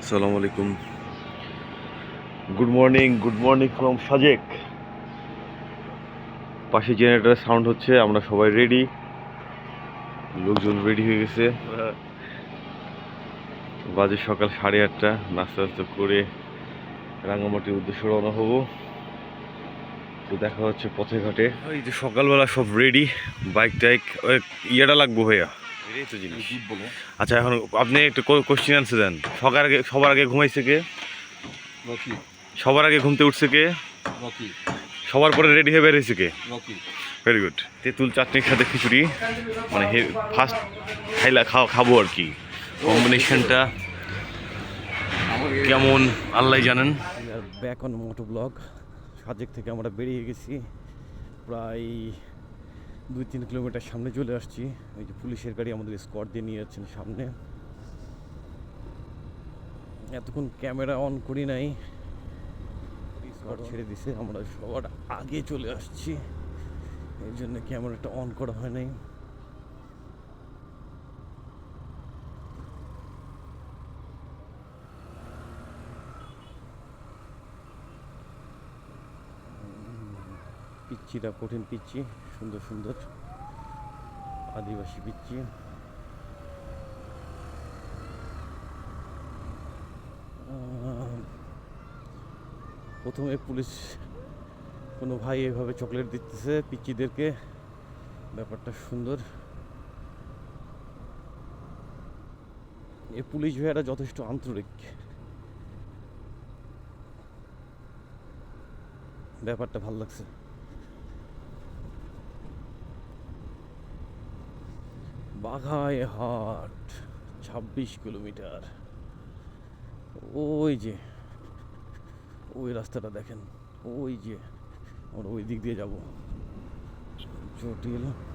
আসসালামু আলাইকুম। Good morning good morning from Sajek পাশে জেনারেটার সাউন্ড হচ্ছে আমরা সবাই রেডি লোকজন রেডি হয়ে গেছে। বাজে সকাল সাড়ে আটটা নাস্তা নাস্তা করে রাঙামাটির উদ্দেশ্যে রওনা হব। তো দেখা হচ্ছে পথে ঘাটে। ওই যে সকালবেলা সব রেডি বাইক টাইক ওই ইয়েটা লাগবো ভাইয়া? এটাই তো জিনিস। আচ্ছা এখন আপনি একটু কোশ্চেন আনসার দেন। সকার আগে সবার আগে ঘুমাইছে কে? রকি। সবার আগে ঘুমতে উঠছে কে? রকি। সবার পরে রেডি হয়ে বেরিয়েছে কে? রকি। ভেরি গুড তেঁতুল চাটনির সাথে খিচুড়ি। মানে ফার্স্ট খাইলা খাওয়া খাব আর কি। কম্বিনেশনটা কেমন আল্লাহ জানেন। Back on moto blog Sajek থেকে আমরা বেরিয়ে গেছি। প্রায় দুই তিন কিলোমিটার সামনে চলে আসছি। ওই যে পুলিশের গাড়ি আমাদের স্কট দিয়ে নিয়ে যাচ্ছেন সামনে। এতক্ষণ ক্যামেরা অন করি নাই। স্কট ছেড়ে দিছে। আমরা সবার আগে চলে আসছি। এই জন্য ক্যামেরাটা অন করা হয় নাই। পিচ্চিটা, কঠিন পিচ্ছি সুন্দর সুন্দর আদিবাসী পিচ্ছি প্রথমে পুলিশ, কোনো ভাই এভাবে চকলেট দিতেছে পিচ্চিদেরকে। ব্যাপারটা সুন্দর। এ পুলিশ ভাইয়ারা যথেষ্ট আন্তরিক। ব্যাপারটা ভালো লাগছে। বাঘায় হাট, ছাব্বিশ কিলোমিটার। ওই যে, ওই রাস্তাটা দেখেন, ওই যে, আমরা ওই দিক দিয়ে যাব। জটিল।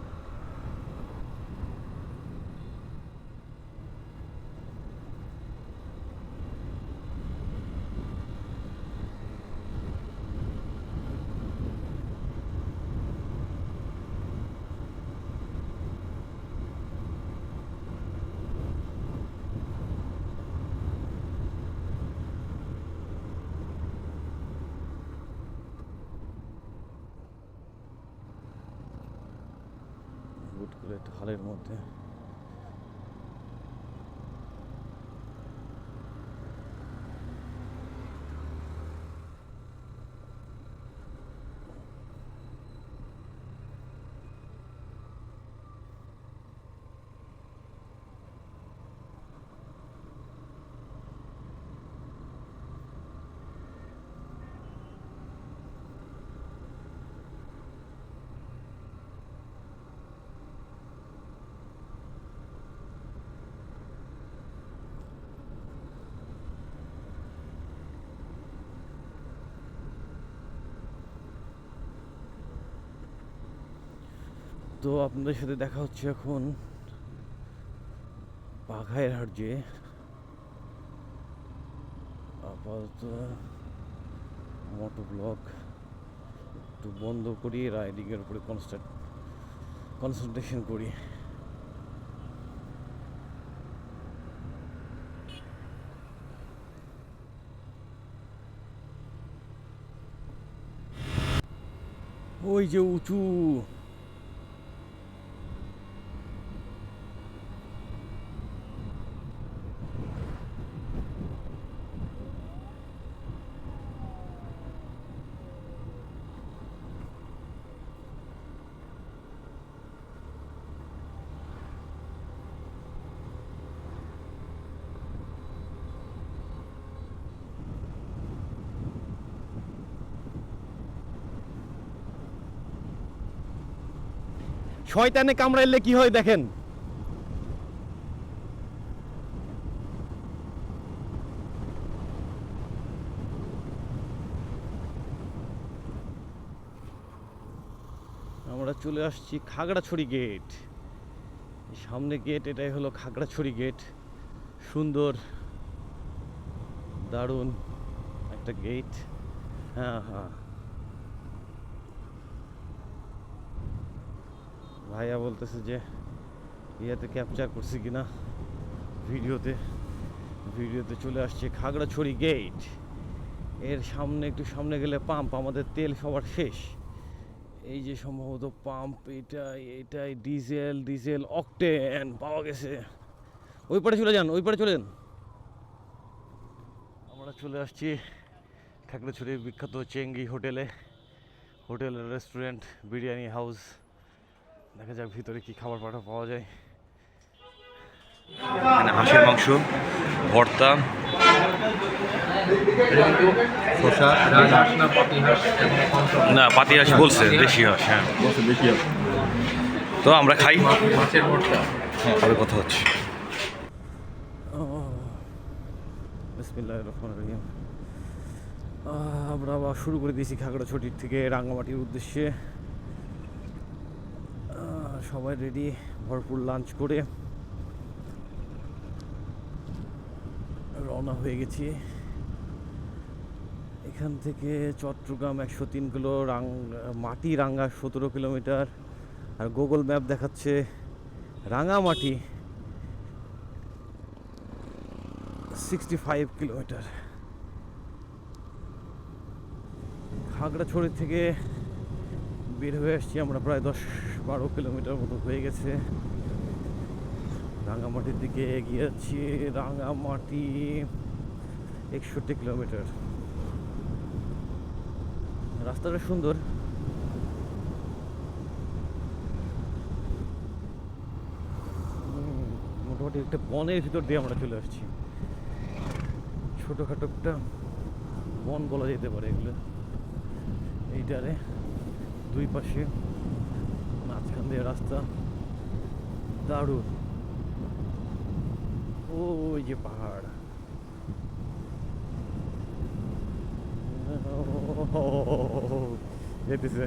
হুট করে একটা হালের মধ্যে তো আপনাদের সাথে দেখা হচ্ছে এখন বাঘায়ের হাট যে। আপাতত মোটো ব্লক একটু বন্ধ করি, রাইডিংয়ের উপরে কনস্ট্রাক্ট কনসেন্ট্রেশন করি। ওই যে উঁচু। শয়তানে কামড়াইলে কি হয় দেখেন? আমরা চলে আসছি খাগড়াছড়ি গেট সামনে গেট এটাই হলো খাগড়াছড়ি গেট সুন্দর, দারুণ একটা গেট হ্যাঁ হ্যাঁ। ভাইয়া বলতেছে যে, ইয়েতে ক্যাপচার করছি কিনা ভিডিওতে। ভিডিওতে চলে আসছে খাগড়াছড়ি গেটের সামনে, একটু সামনে গেলে পাম্প আমাদের তেল সবার শেষ। এই যে সম্ভবত পাম্প এটাই এটাই ডিজেল ডিজেল অকটেন পাওয়া গেছে। ওই পারে চলে যান, ওই পারে চলে যান। আমরা চলে আসছি খাগড়াছড়ির বিখ্যাত চেঙ্গি হোটেলে। হোটেল রেস্টুরেন্ট বিরিয়ানি হাউস দেখা যাক ভিতরে কি খাবার পাটা পাওয়া যায়। এখানে হাঁসের মাংস ভর্তা না পাতি হাঁস বলছে দেশি হাঁস হ্যাঁ। তো আমরা খাই। মাছের ভর্তা। পরে কথা হচ্ছে। বিসমিল্লাহ রহমান রহিম। আমরা আবার শুরু করে দিয়েছি খাগড়াছড়ির থেকে রাঙ্গামাটির উদ্দেশ্যে। সবাই রেডি ভরপুর লাঞ্চ করে রওনা হয়ে গেছি। এখান থেকে চট্টগ্রাম একশো তিন কিলো রাং, মাটি রাঙ্গা সতেরো কিলোমিটার, আর গুগল ম্যাপ দেখাচ্ছে Rangamati sixty five kilometre. Khagrachari থেকে বের হয়ে আসছি আমরা প্রায় দশ বারো কিলোমিটার মতো হয়ে গেছে। রাঙামাটির দিকে এগিয়ে যাচ্ছি। রাঙামাটি একষট্টি কিলোমিটার। রাস্তাটা সুন্দর। মোটামুটি একটা বনের ভিতর দিয়ে আমরা চলে আসছি। ছোটোখাটো একটা বন বলা যেতে পারে এগুলো। এইটারে দুই পাশে দিয়ে রাস্তা দারুণ ওই যে পাহাড় যেতেছে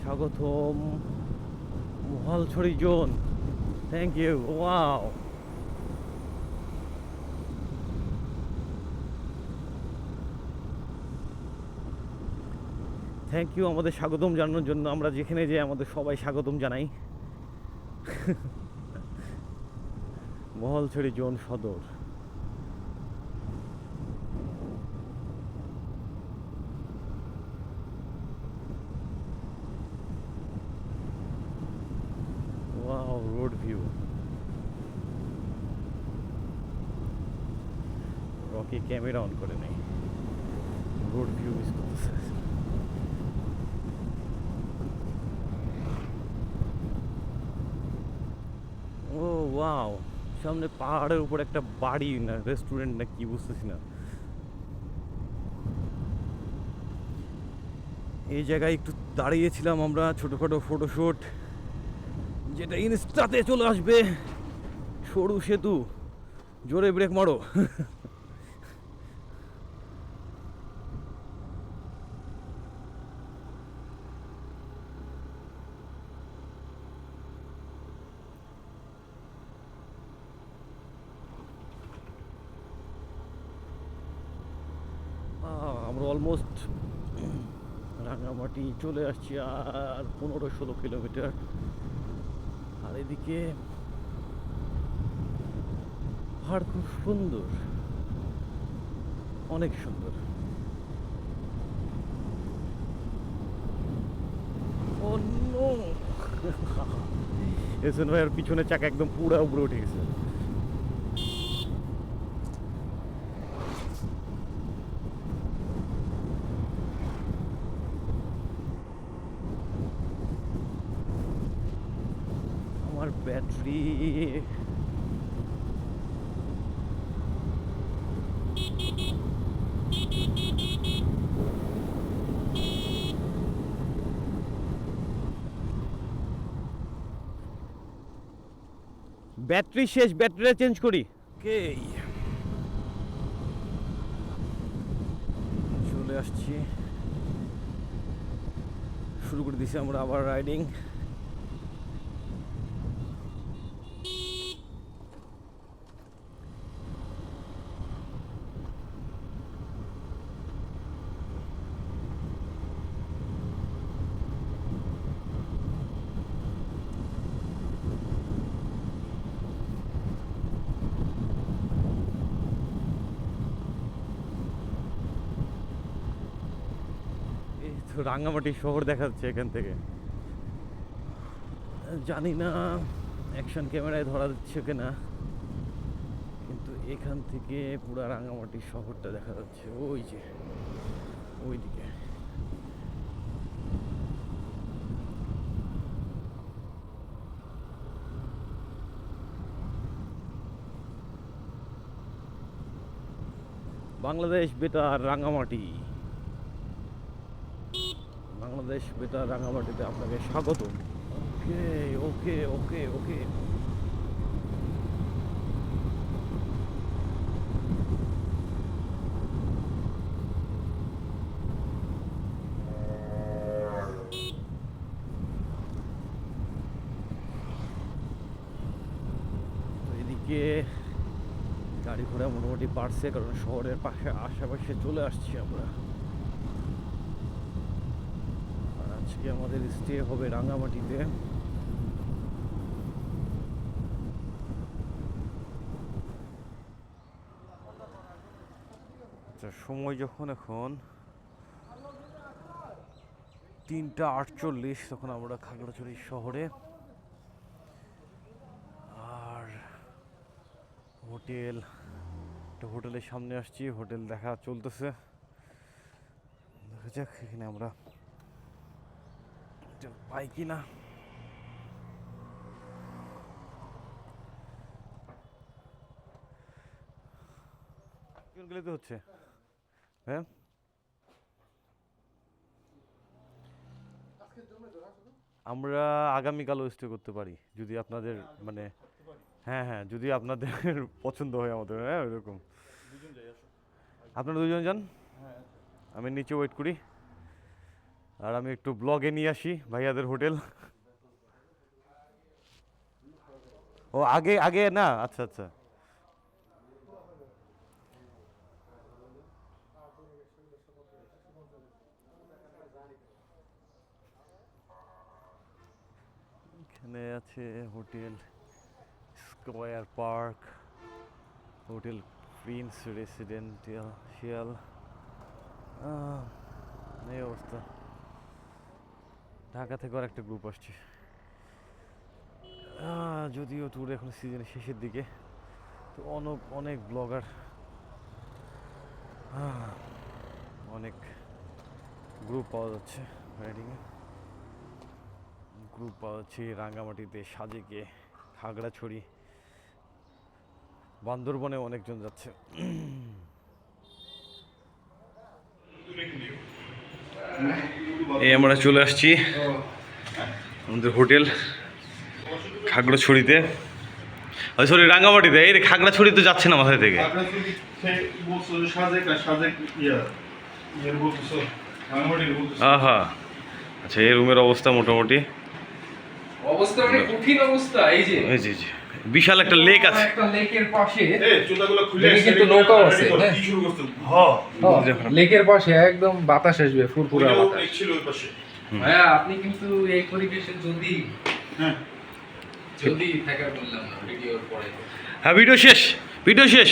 স্বাগতম Mahalchari zone thank you wow thank you আমাদের স্বাগতম জানানোর জন্য। আমরা যেখানে যাই আমাদের সবাই স্বাগতম জানাই। Mahalchari zone Sadar. Road view rocky camera on করে নেই। রোড ভিউ মিস করতেছে ও ওয়াও সামনে পাহাড়ের উপর একটা বাড়ি না রেস্টুরেন্ট না কি বুঝতেছি না। এই জায়গায় একটু দাঁড়িয়েছিলাম আমরা, ছোটোখাটো ফটোশ্যুট যেটা ইনস্টাতে চলে আসবে। সরু সেতু, জোরে ব্রেক মারো আহ, আমরা অলমোস্ট রাঙামাটি চলে আসছি আর পনেরো ষোলো কিলোমিটার। আর এদিকে পাহাড় খুব সুন্দর অনেক সুন্দর। এসেন ভাই আর পিছনের চাকা একদম পুরা উপরে উঠে গেছে আমার ব্যাটারি। ব্যাটারি শেষ, ব্যাটারিটা চেঞ্জ করি। কে চলে আসছি। শুরু করে দিছি আমরা আবার রাইডিং তো রাঙামাটি শহর দেখা যাচ্ছে এখান থেকে। জানি না অ্যাকশন ক্যামেরায় ধরা দিচ্ছে কিনা, কিন্তু এখান থেকে পুরো রাঙামাটি শহরটা দেখা যাচ্ছে। ওই যে, ওইদিকে। বাংলাদেশ বেতার রাঙামাটি বাংলাদেশ বেতার রাঙামাটিতে আপনাকে স্বাগত। ওকে ওকে ওকে ওকে। এদিকে গাড়ি ঘোড়া মোটামুটি বাড়ছে কারণ শহরের পাশে আশেপাশে চলে আসছি আমরা আর আজকে আমাদের স্টে হবে রাঙামাটিতে। আচ্ছা সময় যখন এখন তিনটা আটচল্লিশ, তখন আমরা খাগড়াছড়ি শহরে। আর হোটেল, একটা হোটেলের সামনে আসছি, হোটেল দেখা চলতেছে। দেখা যাক, এখানে আমরা হোটেল পাই কি না গেলে তো হচ্ছে? হ্যাঁ? আমরা আগামীকালও স্টে করতে পারি যদি আপনাদের মানে হ্যাঁ হ্যাঁ যদি আপনাদের পছন্দ হয় আমাদের হ্যাঁ ওইরকম। আপনারা দুজন যান? আমি নিচে ওয়েট করি। আর আমি একটু ব্লগে নিয়ে আসি ভাইয়াদের হোটেল। ও, আগে আগে না? আচ্ছা আচ্ছা। এখানে আছে hotel square park, hotel prince residential, শিয়াল। এই অবস্থা। ঢাকা থেকে আর একটা গ্রুপ আসছে যদিও ট্যুর এখন সিজনের শেষের দিকে। তো অনেক অনেক ব্লগার অনেক গ্রুপ পাওয়া যাচ্ছে রাইডিংয়ে গ্রুপ পাওয়া যাচ্ছে রাঙ্গামাটিতে, সাজেকে, খাগড়াছড়ি, বান্দরবনে অনেকজন যাচ্ছে। এই আমরা চলে আসছি আমাদের হোটেল খাগড়াছড়িতে। সরি রাঙ্গামাটিতে। এই রে খাগড়াছড়িতে যাচ্ছে না মাথায় থেকে? খাগড়াছড়ি আহা আচ্ছা এই রুমের অবস্থা মোটামুটি। অবস্থা মানে কঠিন অবস্থা এই যে। এই যে যে, বিশাল একটা লেক আছে। একটা লেকের পাশে লেকে কিন্তু নৌকাও আছে। হ্যাঁ। কি শুরু করছ। হ্যাঁ লেকের পাশে একদম বাতাস আসবে ফুরফুরা বাতাস। ছিল হ্যাঁ আপনি কিন্তু এই পরিবেশে যদি হ্যাঁ। যদি থাকার বললাম না ভিডিওর পরে। হ্যাঁ ভিডিও শেষ ভিডিও শেষ।